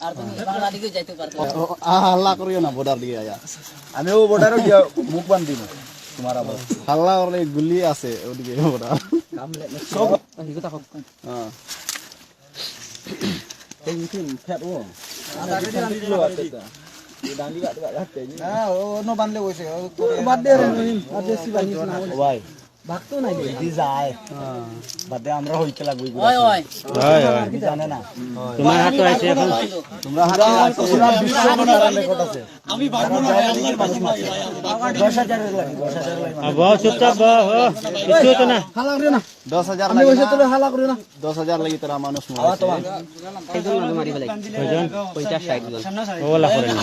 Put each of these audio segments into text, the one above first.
আর তুমি বাংলা যাইতে পারতো হাল্লা করিও না বর্ডার দিকে আয়া। আমিও বর্ডারও গিয়া মুখ বান্ধি না তোমার আবার। হাল্লা করলে গুলি আছে ওদিকে বর্ডার হ্যাঁ হ্যাঁ ও। নো বানলে কইছে বাদ দে ভাই। ভাগতো নাই দি যায়। বাদে আমরা হইতে লাগবে ওই ওই হয়। হয় জানে না। তোমার হাত তো আছে এখন। তোমরা হাতে পুরা বিশ্ব মনের রেকর্ড আছে আমি পারব না দশ হাজারের লাগে দশ হাজারের লাগে আর বহ চুপচাপ বহ কিছু হতো না হাল্লা করিও না। দশ হাজার লাগে না। হাল্লা করিও না। দশ হাজার লাগি তোরা মানুষ আওয়া তোমার কয়জন? পঞ্চাশ ষাট জন। ওলা করে না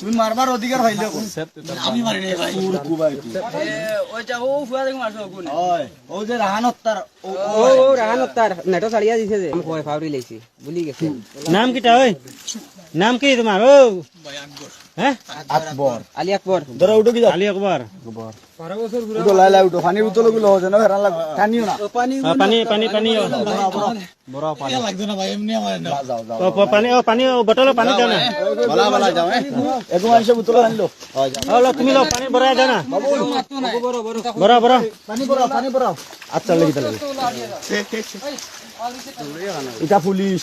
তুমি মারবার অধিকার হইলে আমি মারি নাই ভাই। কুবাই ওইটা ও ফুয়া দেখো মারছো কোন ওই ও যে রাহান হত্যার ও ও রাহান তার নেটো চালিয়া দিছে যে। কয় ফাউরি লাইছি বুলি গেছে। নাম কিটা ওই নাম কি তোমার ও হ্যাঁ আকবর আলী আকবর ধরো উঠো কি যাও আলী আকবর উঠো লাই লাই উঠো। পানির উতলো গুলো যেন হেরান লাগ। টানিও না। পানি পানি পানি ও, যাও যাও পানি ও পানি ও পানি দাও না। বলা বলা যাও একো মানুষে উতলো আনলো ও লো, তুমি লো পানি দাও না। বড় বড় পানি পড়াও পানি পড়াও আচ্ছা লাগি তাহলে এটা পুলিশ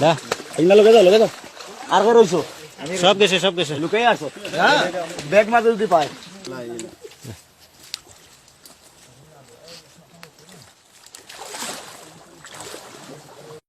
দে এগুলা লগে যাও লগে যাও। আর কে রইছো? সব গেছে সব গেছে লুকাই আসো। ব্যাগ মাঝে যদি পায়।